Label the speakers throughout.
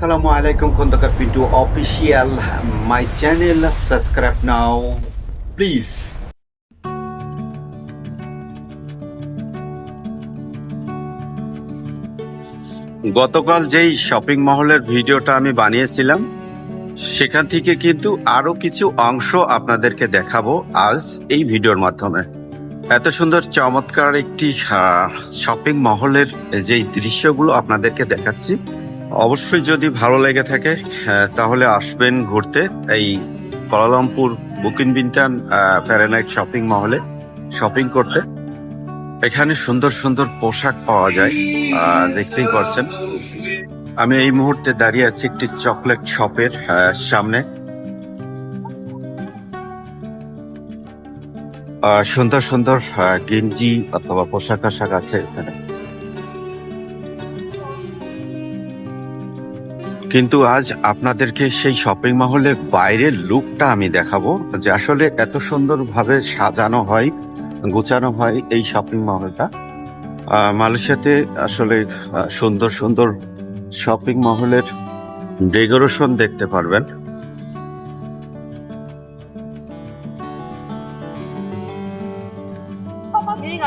Speaker 1: Assalamu alaikum Kondakar Pinto official my channel subscribe now please গতকাল যেই shopping মহলের ভিডিওটা আমি বানিয়েছিলাম, সেখান থেকে কিন্তু আরও কিছু অংশ আপনাদেরকে দেখাবো আজ এই ভিডিওর মাধ্যমে। এত সুন্দর, চমৎকার একটি শপিং মহলের যেই দৃশ্যগুলো আপনাদেরকে দেখাচ্ছি অবশ্যই যদি ভালো লেগে থাকে তাহলে আসবেন ঘুরতে এই কলালামপুর বুকিং বিন্টান প্যারানাইট শপিং মহলে শপিং করতে। এখানে সুন্দর সুন্দর পোশাক পাওয়া যায় দেখতেই পারছেন। আমি এই মুহূর্তে দাঁড়িয়ে আছি একটি চকলেট শপের সামনে। সুন্দর সুন্দর গেঞ্জি অথবা পোশাক আশাক আছে এখানে। কিন্তু আজ আপনাদেরকে সেই শপিং মহলের বাইরের লুকটা আমি দেখাবো, যে আসলে এত সুন্দরভাবে সাজানো হয়, গোছানো হয় এই শপিং মহলটা। মালয়েশিয়াতে আসলে সুন্দর সুন্দর শপিং মহলের ডেকোরেশন দেখতে পারবেন।
Speaker 2: Ini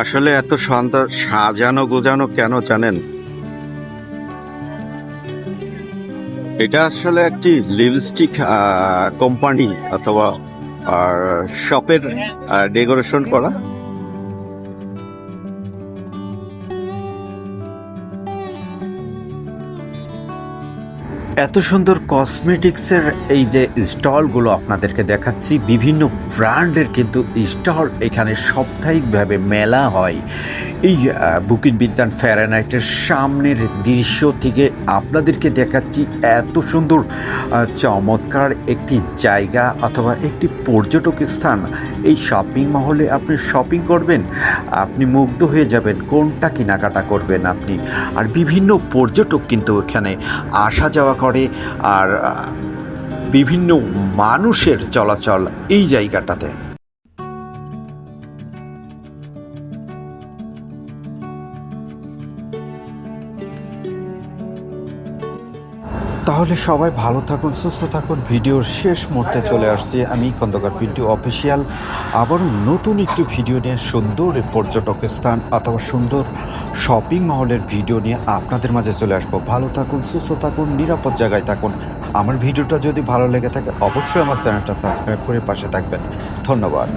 Speaker 1: আসলে এত সন্তান সাজানো গুজানো কেন জানেন? এটা আসলে একটি লিপস্টিক কোম্পানি অথবা শপের ডেকোরেশন করা। এত সুন্দর কসমেটিক্সের এই যে স্টলগুলো আপনাদেরকে দেখাচ্ছি, বিভিন্ন ব্র্যান্ডের কিন্তু স্টল এখানে সাপ্তাহিকভাবে মেলা হয়। এই বুকিং বিদ্যান ফ্যারানাইটের সামনের দৃশ্য থেকে আপনাদেরকে দেখাচ্ছি এত সুন্দর চমৎকার একটি জায়গা অথবা একটি পর্যটক স্থান। এই শপিং মহলে আপনি শপিং করবেন, আপনি মুগ্ধ হয়ে যাবেন, কোনটা কেনাকাটা করবেন আপনি। আর বিভিন্ন পর্যটক কিন্তু এখানে আসা যাওয়া করে, আর বিভিন্ন মানুষের চলাচল এই জায়গাটাতে। তাহলে সবাই ভালো থাকুন, সুস্থ থাকুন। ভিডিওর শেষ মুহূর্তে চলে আসছি আমি, খন্দকার পিন্টু অফিসিয়াল। আবারও নতুন একটি ভিডিও নিয়ে সুন্দর পর্যটক স্থান অথবা সুন্দর শপিং মহলের ভিডিও নিয়ে আপনাদের মাঝে চলে আসব। ভালো থাকুন, সুস্থ থাকুন, নিরাপদ জায়গায় থাকুন। আমার ভিডিওটা যদি ভালো লেগে থাকে, অবশ্যই আমার চ্যানেলটা সাবস্ক্রাইব করে পাশে থাকবেন। ধন্যবাদ।